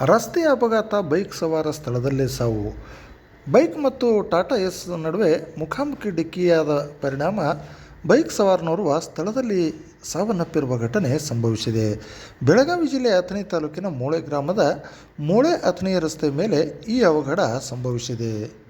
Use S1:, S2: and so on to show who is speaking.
S1: ರಸ್ತೆ ಅಪಘಾತ, ಬೈಕ್ ಸವಾರ ಸ್ಥಳದಲ್ಲೇ ಸಾವು. ಬೈಕ್ ಮತ್ತು ಟಾಟಾ ಎಸ್ ನಡುವೆ ಮುಖಾಮುಖಿ ಡಿಕ್ಕಿಯಾದ ಪರಿಣಾಮ ಬೈಕ್ ಸವಾರನೋರ್ವ ಸ್ಥಳದಲ್ಲಿ ಸಾವನ್ನಪ್ಪಿರುವ ಘಟನೆ ಸಂಭವಿಸಿದೆ. ಬೆಳಗಾವಿ ಜಿಲ್ಲೆಯ ಅಥಣಿ ತಾಲೂಕಿನ ಮೂಳೆ ಗ್ರಾಮದ ಮೂಳೆ ಅಥಣಿ ರಸ್ತೆ ಮೇಲೆ ಈ ಅವಘಡ ಸಂಭವಿಸಿದೆ.